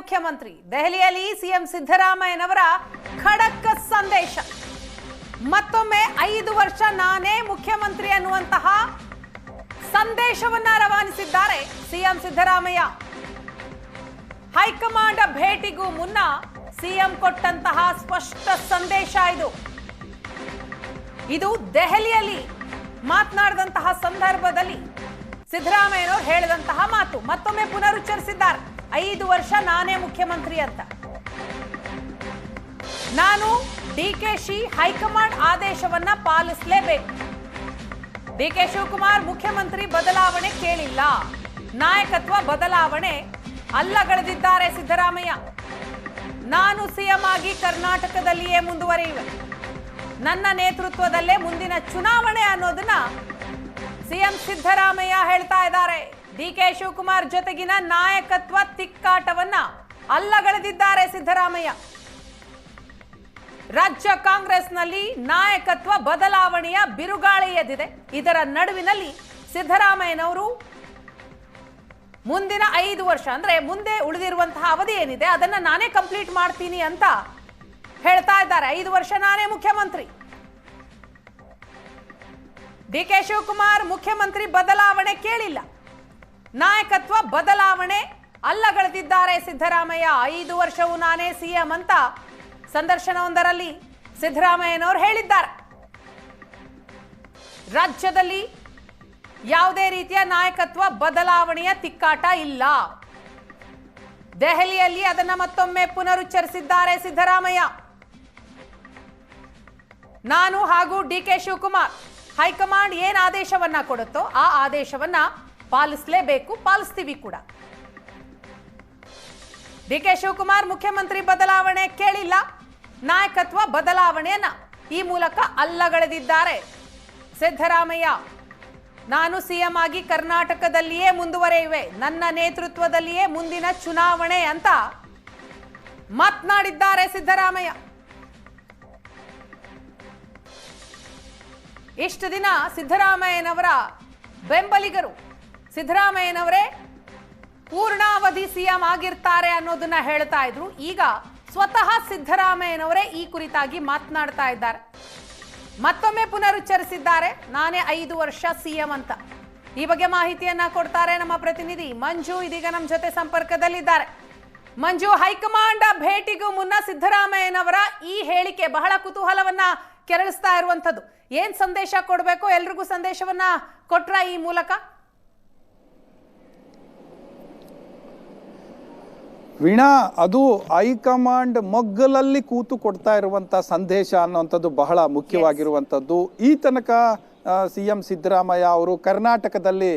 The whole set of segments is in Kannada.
ಮುಖ್ಯಮಂತ್ರಿ. ದೆಹಲಿಯಲ್ಲಿ ಸಿಎಂ ಸಿದ್ದರಾಮಯ್ಯನವರ ಖಡಕ್ ಸಂದೇಶ. ಮತ್ತೊಮ್ಮೆ ಐದು ವರ್ಷ ನಾನೇ ಮುಖ್ಯಮಂತ್ರಿ ಅನ್ನುವಂತಹ ಸಂದೇಶವನ್ನ ರವಾನಿಸಿದ್ದಾರೆ ಸಿಎಂ ಸಿದ್ದರಾಮಯ್ಯ. ಹೈಕಮಾಂಡ್ ಭೇಟಿಗೂ ಮುನ್ನ ಸಿಎಂ ಕೊಟ್ಟಂತಹ ಸ್ಪಷ್ಟ ಸಂದೇಶ ಇದು. ಇದು ದೆಹಲಿಯಲ್ಲಿ ಮಾತನಾಡಿದಂತಹ ಸಂದರ್ಭದಲ್ಲಿ ಸಿದ್ದರಾಮಯ್ಯನವರು ಹೇಳಿದಂತಹ ಮಾತು. ಮತ್ತೊಮ್ಮೆ ಪುನರುಚ್ಚರಿಸಿದ್ದಾರೆ. ಐದು ವರ್ಷ ನಾನೇ ಮುಖ್ಯಮಂತ್ರಿ ಅಂತ. ನಾನು ಡಿ ಕೆ ಡಿಕೆಶಿ ಹೈಕಮಾಂಡ್ ಆದೇಶವನ್ನ ಪಾಲಿಸಲೇಬೇಕು. ಡಿಕೆ ಶಿವಕುಮಾರ್ ಮುಖ್ಯಮಂತ್ರಿ ಬದಲಾವಣೆ ಕೇಳಿಲ್ಲ. ನಾಯಕತ್ವ ಬದಲಾವಣೆ ಅಲ್ಲಗಳೆದಿದ್ದಾರೆ ಸಿದ್ದರಾಮಯ್ಯ. ನಾನು ಸಿಎಂ ಆಗಿ ಕರ್ನಾಟಕದಲ್ಲಿಯೇ ಮುಂದುವರಿಯುವೆ. ನನ್ನ ನೇತೃತ್ವದಲ್ಲೇ ಮುಂದಿನ ಚುನಾವಣೆ ಅನ್ನೋದನ್ನ ಸಿಎಂ ಸಿದ್ದರಾಮಯ್ಯ ಹೇಳ್ತಾ ಇದ್ದಾರೆ. ಡಿಕೆ ಶಿವಕುಮಾರ್ ಜೊತೆಗಿನ ನಾಯಕತ್ವ ತಿಕ್ಕಾಟವನ್ನ ಅಲ್ಲಗಳೆದಿದ್ದಾರೆ ಸಿದ್ದರಾಮಯ್ಯ. ರಾಜ್ಯ ಕಾಂಗ್ರೆಸ್ನಲ್ಲಿ ನಾಯಕತ್ವ ಬದಲಾವಣೆಯ ಬಿರುಗಾಳಿ ಎದ್ದಿದೆ. ಇದರ ನಡುವಿನಲ್ಲಿ ಸಿದ್ದರಾಮಯ್ಯನವರು ಮುಂದಿನ ಐದು ವರ್ಷ, ಅಂದ್ರೆ ಮುಂದೆ ಉಳಿದಿರುವಂತಹ ಅವಧಿ ಏನಿದೆ, ಅದನ್ನ ನಾನೇ ಕಂಪ್ಲೀಟ್ ಮಾಡ್ತೀನಿ ಅಂತ ಹೇಳ್ತಾ ಇದ್ದಾರೆ. ಐದು ವರ್ಷ ನಾನೇ ಮುಖ್ಯಮಂತ್ರಿ. ಡಿ ಕೆ ಶಿವಕುಮಾರ್ ಮುಖ್ಯಮಂತ್ರಿ ಬದಲಾವಣೆ ಕೇಳಿಲ್ಲ. ನಾಯಕತ್ವ ಬದಲಾವಣೆ ಅಲ್ಲಗಳೆದಿದ್ದಾರೆ ಸಿದ್ದರಾಮಯ್ಯ. ಐದು ವರ್ಷವೂ ನಾನೇ ಸಿಎಂ ಅಂತ ಸಂದರ್ಶನವೊಂದರಲ್ಲಿ ಸಿದ್ದರಾಮಯ್ಯನವರು ಹೇಳಿದ್ದಾರೆ. ರಾಜ್ಯದಲ್ಲಿ ಯಾವುದೇ ರೀತಿಯ ನಾಯಕತ್ವ ಬದಲಾವಣೆಯ ತಿಕ್ಕಾಟ ಇಲ್ಲ. ದೆಹಲಿಯಲ್ಲಿ ಅದನ್ನ ಮತ್ತೊಮ್ಮೆ ಪುನರುಚ್ಚರಿಸಿದ್ದಾರೆ ಸಿದ್ದರಾಮಯ್ಯ. ನಾನು ಹಾಗೂ ಡಿ ಕೆ ಶಿವಕುಮಾರ್ ಹೈಕಮಾಂಡ್ ಏನ್ ಆದೇಶವನ್ನ ಕೊಡುತ್ತೋ ಆ ಆದೇಶವನ್ನ ಪಾಲಿಸಲೇಬೇಕು, ಪಾಲಿಸ್ತೀವಿ ಕೂಡ. ಡಿ ಕೆ ಶಿವಕುಮಾರ್ ಮುಖ್ಯಮಂತ್ರಿ ಬದಲಾವಣೆ ಕೇಳಿಲ್ಲ. ನಾಯಕತ್ವ ಬದಲಾವಣೆಯನ್ನ ಈ ಮೂಲಕ ಅಲ್ಲಗಳೆದಿದ್ದಾರೆ. ಸಿದ್ದರಾಮಯ್ಯ, ನಾನು ಸಿಎಂ ಆಗಿ ಕರ್ನಾಟಕದಲ್ಲಿಯೇ ಮುಂದುವರೆಯುವೆ. ನನ್ನ ನೇತೃತ್ವದಲ್ಲಿಯೇ ಮುಂದಿನ ಚುನಾವಣೆ ಅಂತ ಮಾತನಾಡಿದ್ದಾರೆ ಸಿದ್ದರಾಮಯ್ಯ. ಇಷ್ಟು ದಿನ ಸಿದ್ದರಾಮಯ್ಯನವರ ಬೆಂಬಲಿಗರು ಸಿದ್ದರಾಮಯ್ಯನವರೇ, ಪೂರ್ಣಾವಧಿ ಸಿಎಂ ಆಗಿರ್ತಾರೆ ಅನ್ನೋದನ್ನ ಹೇಳ್ತಾ ಇದ್ರು. ಈಗ ಸ್ವತಃ ಸಿದ್ದರಾಮಯ್ಯನವರೇ ಈ ಕುರಿತಾಗಿ ಮಾತನಾಡ್ತಾ ಇದ್ದಾರೆ. ಮತ್ತೊಮ್ಮೆ ಪುನರುಚ್ಚರಿಸಿದ್ದಾರೆ. ನಾನೇ ಐದು ವರ್ಷ ಸಿಎಂ ಅಂತ. ಈ ಬಗ್ಗೆ ಮಾಹಿತಿಯನ್ನ ಕೊಡ್ತಾರೆ ನಮ್ಮ ಪ್ರತಿನಿಧಿ ಮಂಜು. ಇದೀಗ ನಮ್ಮ ಜೊತೆ ಸಂಪರ್ಕದಲ್ಲಿದ್ದಾರೆ. ಮಂಜು, ಹೈಕಮಾಂಡ್ ಭೇಟಿಗೂ ಮುನ್ನ ಸಿದ್ದರಾಮಯ್ಯನವರ ಈ ಹೇಳಿಕೆ ಬಹಳ ಕುತೂಹಲವನ್ನ ಕೆರಳಿಸ್ತಾ ಇರುವಂತದ್ದು ಏನ್ ಸಂದೇಶ ಕೊಡಬೇಕು? ಎಲ್ರಿಗೂ ಸಂದೇಶವನ್ನ ಕೊಟ್ರ ಈ ಮೂಲಕ? ವೀಣಾ, ಅದು ಹೈಕಮಾಂಡ್ ಮೊಗ್ಗಲಲ್ಲಿ ಕೂತು ಕೊಡ್ತಾ ಇರುವಂತ ಸಂದೇಶ ಅನ್ನುವಂಥದ್ದು ಬಹಳ ಮುಖ್ಯವಾಗಿರುವಂಥದ್ದು. ಈ ತನಕ ಸಿ ಎಂ ಸಿದ್ದರಾಮಯ್ಯ ಅವರು ಕರ್ನಾಟಕದಲ್ಲಿ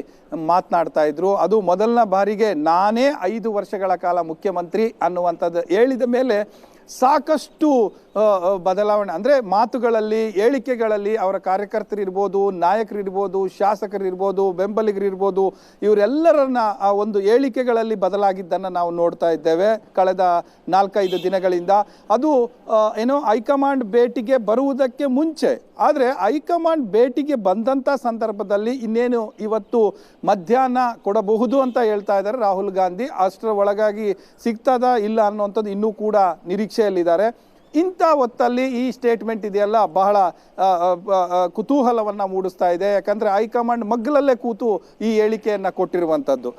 ಮಾತನಾಡ್ತಾ ಇದ್ರು. ಅದು ಮೊದಲನ ಬಾರಿಗೆ ನಾನೇ ಐದು ವರ್ಷಗಳ ಕಾಲ ಮುಖ್ಯಮಂತ್ರಿ ಅನ್ನುವಂಥದ್ದು ಹೇಳಿದ ಮೇಲೆ ಸಾಕಷ್ಟು ಬದಲಾವಣೆ. ಅಂದರೆ ಮಾತುಗಳಲ್ಲಿ, ಹೇಳಿಕೆಗಳಲ್ಲಿ ಅವರ ಕಾರ್ಯಕರ್ತರು ಇರ್ಬೋದು ನಾಯಕರು ಇರ್ಬೋದು ಶಾಸಕರು ಇರ್ಬೋದು ಬೆಂಬಲಿಗರು ಇರ್ಬೋದು ಇವರೆಲ್ಲರನ್ನ ಆ ಒಂದು ಹೇಳಿಕೆಗಳಲ್ಲಿ ಬದಲಾಗಿದ್ದನ್ನು ನಾವು ನೋಡ್ತಾ ಇದ್ದೇವೆ ಕಳೆದ ನಾಲ್ಕೈದು ದಿನಗಳಿಂದ. ಅದು ಏನೋ ಹೈಕಮಾಂಡ್ ಭೇಟಿಗೆ ಬರುವುದಕ್ಕೆ ಮುಂಚೆ. ಆದರೆ ಹೈಕಮಾಂಡ್ ಭೇಟಿಗೆ ಬಂದಂಥ ಸಂದರ್ಭದಲ್ಲಿ ಇನ್ನೇನು ಇವತ್ತು ಮಧ್ಯಾಹ್ನ ಕೊಡಬಹುದು ಅಂತ ಹೇಳ್ತಾ ಇದ್ದಾರೆ ರಾಹುಲ್ ಗಾಂಧಿ. ಅಷ್ಟರ ಒಳಗಾಗಿ ಸಿಗ್ತದ ಇಲ್ಲ ಅನ್ನುವಂಥದ್ದು ಇನ್ನೂ ಕೂಡ ನಿರೀಕ್ಷೆಯಲ್ಲಿದ್ದಾರೆ. ಇಂಥ ಹೊತ್ತಲ್ಲಿ ಈ ಸ್ಟೇಟ್ಮೆಂಟ್ ಇದೆಯಲ್ಲ ಬಹಳ ಕುತೂಹಲವನ್ನ ಮೂಡಿಸ್ತಾ ಇದೆ. ಯಾಕಂದರೆ ಹೈಕಮಾಂಡ್ ಮಗ್ಗಲಲ್ಲೇ ಕೂತು ಈ ಹೇಳಿಕೆಯನ್ನು ಕೊಟ್ಟಿರುವಂಥದ್ದು.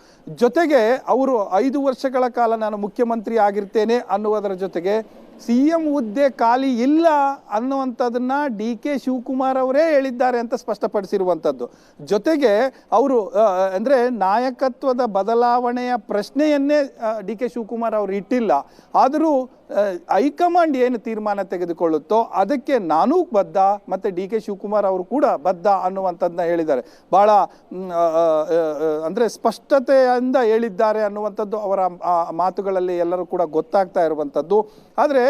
ಜೊತೆಗೆ ಅವರು ಐದು ವರ್ಷಗಳ ಕಾಲ ನಾನು ಮುಖ್ಯಮಂತ್ರಿ ಆಗಿರ್ತೇನೆ ಅನ್ನುವುದರ ಜೊತೆಗೆ ಸಿ ಎಂ ಹುದ್ದೆ ಖಾಲಿ ಇಲ್ಲ ಅನ್ನುವಂಥದ್ದನ್ನ ಡಿ ಕೆ ಶಿವಕುಮಾರ್ ಅವರೇ ಹೇಳಿದ್ದಾರೆ ಅಂತ ಸ್ಪಷ್ಟಪಡಿಸಿರುವಂಥದ್ದು. ಜೊತೆಗೆ ಅವರು ಅಂದರೆ ನಾಯಕತ್ವದ ಬದಲಾವಣೆಯ ಪ್ರಶ್ನೆಯನ್ನೇ ಡಿ ಕೆ ಶಿವಕುಮಾರ್ ಅವರು ಇಟ್ಟಿಲ್ಲ. ಆದರೂ ಹೈಕಮಾಂಡ್ ಏನು ತೀರ್ಮಾನ ತೆಗೆದುಕೊಳ್ಳುತ್ತೋ ಅದಕ್ಕೆ ನಾನೂ ಬದ್ಧ, ಮತ್ತು ಡಿ ಕೆ ಶಿವಕುಮಾರ್ ಅವರು ಕೂಡ ಬದ್ಧ ಅನ್ನುವಂಥದ್ದನ್ನ ಹೇಳಿದ್ದಾರೆ. ಭಾಳ ಅಂದ್ರೆ ಸ್ಪಷ್ಟತೆಯಿಂದ ಹೇಳಿದ್ದಾರೆ ಅನ್ನುವಂಥದ್ದು ಅವರ ಮಾತುಗಳಲ್ಲಿ ಎಲ್ಲರೂ ಕೂಡ ಗೊತ್ತಾಗ್ತಾ ಇರುವಂಥದ್ದು. ಆದರೆ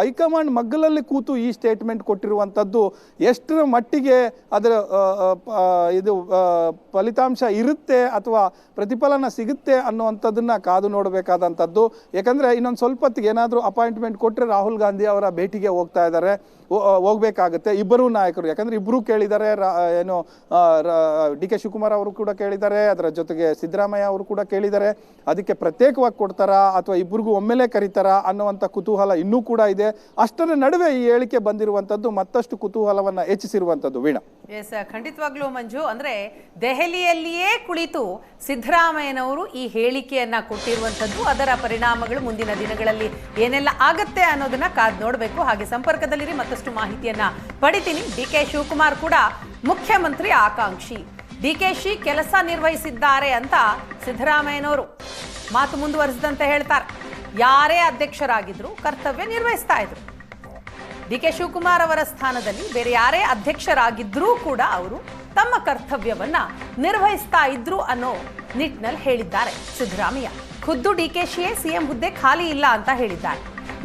ಹೈಕಮಾಂಡ್ ಮಗ್ಗಲಲ್ಲಿ ಕೂತು ಈ ಸ್ಟೇಟ್ಮೆಂಟ್ ಕೊಟ್ಟಿರುವಂಥದ್ದು ಎಷ್ಟರ ಮಟ್ಟಿಗೆ ಅದರ ಇದು ಫಲಿತಾಂಶ ಇರುತ್ತೆ ಅಥವಾ ಪ್ರತಿಫಲನ ಸಿಗುತ್ತೆ ಅನ್ನುವಂಥದ್ದನ್ನು ಕಾದು ನೋಡಬೇಕಾದಂಥದ್ದು. ಯಾಕಂದರೆ ಇನ್ನೊಂದು ಸ್ವಲ್ಪ ಹೊತ್ತಿಗೆ ಏನಾದರೂ ಅಪಾಯಿಂಟ್ಮೆಂಟ್ ಕೊಟ್ಟರೆ ರಾಹುಲ್ ಗಾಂಧಿ ಅವರ ಭೇಟಿಗೆ ಹೋಗ್ತಾ ಇದ್ದಾರೆ. ಹೋಗ್ಬೇಕಾಗುತ್ತೆ. ಇಬ್ಬರೂ ನಾಯಕರು, ಯಾಕಂದ್ರೆ ಇಬ್ಬರೂ ಕೇಳಿದ್ದಾರೆ ಏನು ಡಿ ಕೆ ಶಿವಕುಮಾರ್ ಅವರು ಕೂಡ ಕೇಳಿದ್ದಾರೆ, ಅದರ ಜೊತೆಗೆ ಸಿದ್ದರಾಮಯ್ಯ ಅವರು ಕೂಡ ಕೇಳಿದ್ದಾರೆ. ಅದಕ್ಕೆ ಪ್ರತ್ಯೇಕವಾಗಿ ಕೊಡ್ತಾರಾ ಅಥವಾ ಇಬ್ಬರಿಗೂ ಒಮ್ಮೆಲೆ ಕರೀತಾರಾ ಅನ್ನುವಂಥ ಕುತೂಹಲ ಇನ್ನೂ ಕೂಡ ಇದೆ. ಅಷ್ಟರ ನಡುವೆ ಈ ಹೇಳಿಕೆ ಬಂದಿರುವಂಥದ್ದು ಮತ್ತಷ್ಟು ಕುತೂಹಲವನ್ನ ಹೆಚ್ಚಿಸಿರುವಂಥದ್ದು. ವೀಣಾ. ಎಸ್ ಖಂಡಿತವಾಗ್ಲೂ ಮಂಜು, ಅಂದ್ರೆ ದೆಹಲಿಯಲ್ಲಿಯೇ ಕುಳಿತು ಸಿದ್ದರಾಮಯ್ಯನವರು ಈ ಹೇಳಿಕೆಯನ್ನ ಕೊಟ್ಟಿರುವಂತದ್ದು ಅದರ ಪರಿಣಾಮಗಳು ಮುಂದಿನ ದಿನಗಳಲ್ಲಿ ಏನೆಲ್ಲ ಆಗತ್ತೆ ಅನ್ನೋದನ್ನ ಕಾದ್ ನೋಡಬೇಕು. ಹಾಗೆ ಸಂಪರ್ಕದಲ್ಲಿರಿ, ಮತ್ತಷ್ಟು ಮಾಹಿತಿಯನ್ನ ಪಡಿತೀನಿ. ಡಿ ಕೆ ಶಿವಕುಮಾರ್ ಕೂಡ ಮುಖ್ಯಮಂತ್ರಿ ಆಕಾಂಕ್ಷಿ. ಡಿ ಕೆ ಶಿ ಕೆಲಸ ನಿರ್ವಹಿಸಿದ್ದಾರೆ ಅಂತ ಸಿದ್ದರಾಮಯ್ಯನವರು ಮಾತು ಮುಂದುವರಿಸಿದಂತೆ ಹೇಳ್ತಾರೆ. ಯಾರೇ ಅಧ್ಯಕ್ಷರಾಗಿದ್ರು ಕರ್ತವ್ಯ ನಿರ್ವಹಿಸ್ತಾ ಇದ್ರು. ಡಿ ಕೆ ಶಿವಕುಮಾರ್ ಅವರ ಸ್ಥಾನದಲ್ಲಿ ಬೇರೆ ಯಾರೇ ಅಧ್ಯಕ್ಷರಾಗಿದ್ರೂ ಕೂಡ ಅವರು ತಮ್ಮ ಕರ್ತವ್ಯವನ್ನ ನಿರ್ವಹಿಸ್ತಾ ಇದ್ರು ಅನ್ನೋ ನಿಟ್ಟಿನಲ್ಲಿ ಹೇಳಿದ್ದಾರೆ ಸಿದ್ದರಾಮಯ್ಯ. ಖುದ್ದು ಡಿ ಕೆ ಶಿಯೇ ಸಿಎಂ ಹುದ್ದೆ ಖಾಲಿ ಇಲ್ಲ ಅಂತ ಹೇಳಿದ್ದಾರೆ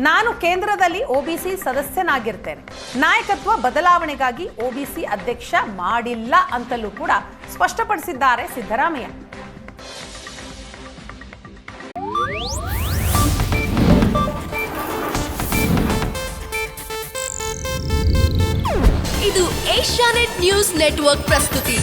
ನಾನು ಕೇಂದ್ರದಲ್ಲಿ ಒಬಿಸಿ ಸದಸ್ಯನಾಗಿರ್ತೇನೆ. ನಾಯಕತ್ವ ಬದಲಾವಣೆಗಾಗಿ ಒಬಿಸಿ ಅಧ್ಯಕ್ಷ ಮಾಡಿಲ್ಲ ಅಂತಲೂ ಕೂಡ ಸ್ಪಷ್ಟಪಡಿಸಿದ್ದಾರೆ ಸಿದ್ದರಾಮಯ್ಯ. ಇದು ಏಷ್ಯಾನೆಟ್ ನ್ಯೂಸ್ ನೆಟ್ವರ್ಕ್ ಪ್ರಸ್ತುತಿ.